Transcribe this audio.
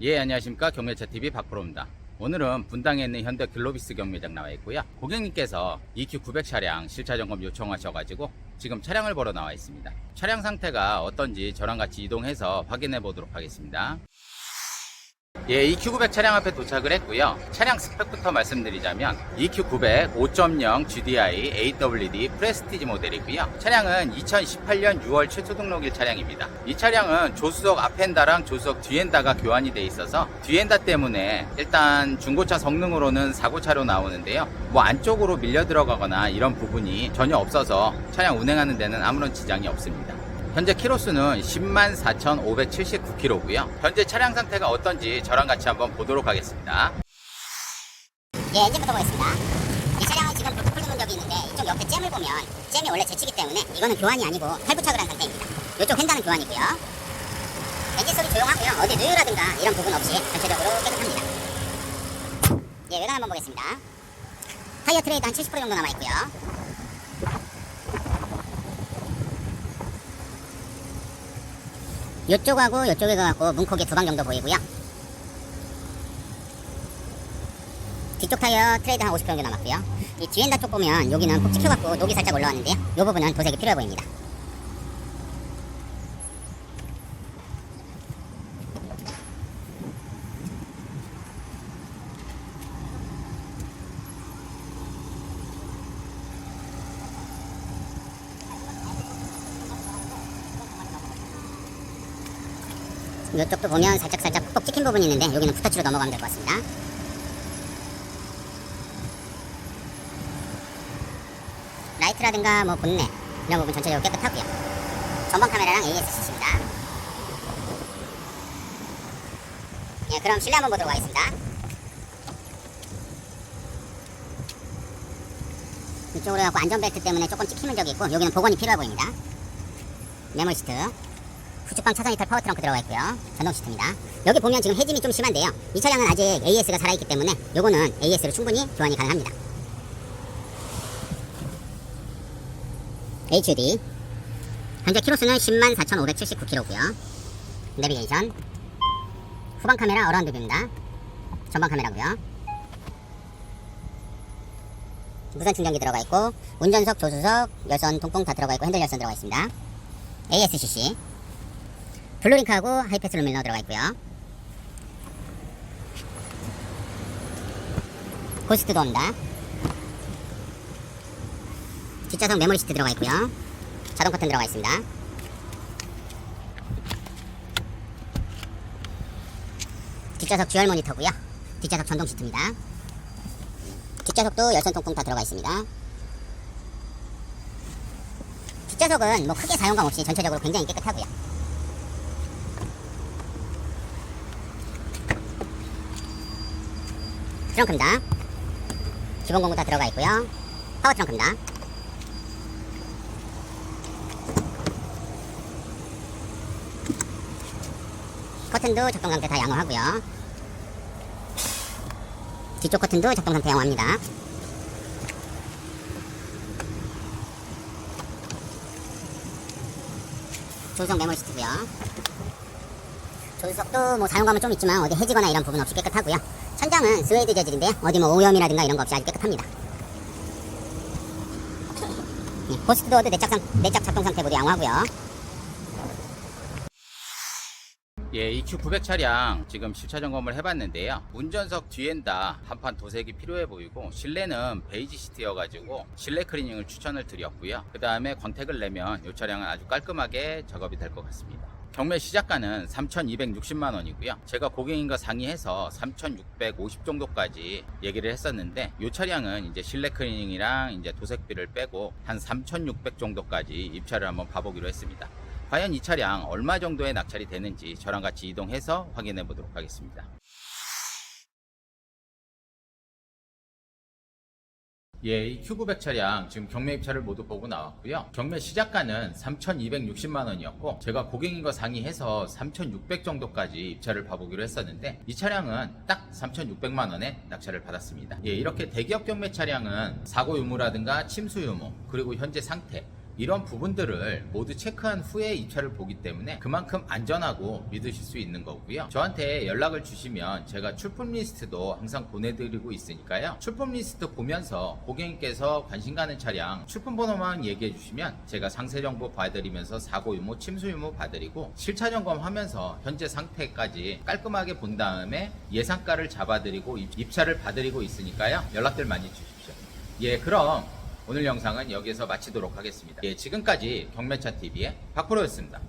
예, 안녕하십니까. 경매차TV 박프로입니다. 오늘은 분당에 있는 현대 글로비스 경매장 나와 있고요. 고객님께서 EQ900 차량 실차 점검 요청하셔가지고 지금 차량을 보러 나와 있습니다. 차량 상태가 어떤지 저랑 같이 이동해서 확인해 보도록 하겠습니다. 예, EQ900 차량 앞에 도착을 했고요. 차량 스펙부터 말씀드리자면 EQ900 5.0 GDI AWD 프레스티지 모델이고요. 차량은 2018년 6월 최초 등록일 차량입니다. 이 차량은 조수석 앞엔다랑 조수석 뒤엔다가 교환이 돼 있어서 뒤엔다 때문에 일단 중고차 성능으로는 사고차로 나오는데요. 뭐 안쪽으로 밀려 들어가거나 이런 부분이 전혀 없어서 차량 운행하는 데는 아무런 지장이 없습니다. 현재 키로수는 10만 4,579km고요. 현재 차량 상태가 어떤지 저랑 같이 한번 보도록 하겠습니다. 예, 엔진부터 보겠습니다. 이 차량은 지금 불 끄는 적이 있는데 이쪽 옆에 잼을 보면 잼이 원래 제치기 때문에 이거는 교환이 아니고 탈부착을 한 상태입니다. 이쪽 휀다는 교환이고요. 엔진 소리 조용하고요. 어디 누유라든가 이런 부분 없이 전체적으로 깨끗합니다. 예, 외관 한번 보겠습니다. 타이어 트레이드 한 70% 정도 남아있고요. 이쪽하고 이쪽에 가갖고 문콕이 두 방 정도 보이고요. 뒤쪽 타이어 트레이드 한 50% 정도 남았고요. 이 뒤엔다 쪽 보면 여기는 콕 찍혀갖고 녹이 살짝 올라왔는데요. 이 부분은 도색이 필요해 보입니다. 이쪽도 보면 살짝 살짝 콕 찍힌 부분이 있는데 여기는 푸터치로 넘어가면 될 것 같습니다. 라이트라든가 뭐 본넷 이런 부분 전체적으로 깨끗하고요. 전방 카메라랑 ASC입니다. 예, 그럼 실내 한번 보도록 하겠습니다. 이쪽으로 해갖고 안전벨트 때문에 조금 찍히는 적이 있고 여기는 복원이 필요해 보입니다. 메모리 시트 후측방 차선 이탈 파워 트렁크 들어가 있고요. 전동 시트입니다. 여기 보면 지금 해짐이 좀 심한데요. 이 차량은 아직 AS가 살아있기 때문에 요거는 AS로 충분히 교환이 가능합니다. HUD 현재 키로수는 10만 4,579km고요. 내비게이션 후방 카메라 어라운드 뷰입니다. 전방 카메라고요. 무선 충전기 들어가 있고 운전석, 조수석, 열선, 통풍 다 들어가 있고 핸들 열선 들어가 있습니다. ASCC 블루링크하고 하이패스 루밀러 들어가 있고요. 고스트 도어입니다. 뒷좌석 메모리 시트 들어가 있고요. 자동 커튼 들어가 있습니다. 뒷좌석 듀얼 모니터고요. 뒷좌석 전동 시트입니다. 뒷좌석도 열선 통풍 다 들어가 있습니다. 뒷좌석은 뭐 크게 사용감 없이 전체적으로 굉장히 깨끗하고요. 트렁크입니다. 기본 공구 다 들어가 있고요. 파워 트렁크입니다. 커튼도 작동 상태 다 양호하고요. 뒤쪽 커튼도 작동 상태 양호합니다. 조수석 메모리 시트고요. 조수석도 뭐 사용감은 좀 있지만 어디 해지거나 이런 부분 없이 깨끗하고요. 천장은 스웨이드 재질인데 어디 뭐 오염이라든가 이런 거 없이 아주 깨끗합니다. 네, 호스트도어도 내짝, 상, 내짝 작동 상태 모두 양호하고요. 예, EQ900 차량 지금 실차 점검을 해봤는데요. 운전석 뒤엔 다 한판 도색이 필요해 보이고 실내는 베이지 시트여가지고 실내 클리닝을 추천을 드렸고요. 그 다음에 광택을 내면 이 차량은 아주 깔끔하게 작업이 될 것 같습니다. 경매 시작가는 3,260만 원이고요. 제가 고객님과 상의해서 3,650 정도까지 얘기를 했었는데 이 차량은 이제 실내 클리닝이랑 이제 도색비를 빼고 한 3,600 정도까지 입찰을 한번 봐보기로 했습니다. 과연 이 차량 얼마 정도의 낙찰이 되는지 저랑 같이 이동해서 확인해 보도록 하겠습니다. 예, 이 Q900 차량 지금 경매 입찰을 모두 보고 나왔고요. 경매 시작가는 3,260만 원이었고 제가 고객님과 상의해서 3,600 정도까지 입찰을 봐보기로 했었는데 이 차량은 딱 3,600만 원에 낙찰을 받았습니다. 예, 이렇게 대기업 경매 차량은 사고 유무라든가 침수 유무 그리고 현재 상태 이런 부분들을 모두 체크한 후에 입찰을 보기 때문에 그만큼 안전하고 믿으실 수 있는 거고요. 저한테 연락을 주시면 제가 출품 리스트도 항상 보내드리고 있으니까요. 출품 리스트 보면서 고객님께서 관심 가는 차량 출품 번호만 얘기해 주시면 제가 상세 정보 봐드리면서 사고 유무, 침수 유무 봐드리고 실차 점검하면서 현재 상태까지 깔끔하게 본 다음에 예상가를 잡아드리고 입- 입찰을 봐드리고 있으니까요. 연락들 많이 주십시오. 예, 그럼 오늘 영상은 여기서 마치도록 하겠습니다. 예, 지금까지 경매차 TV의 박프로였습니다.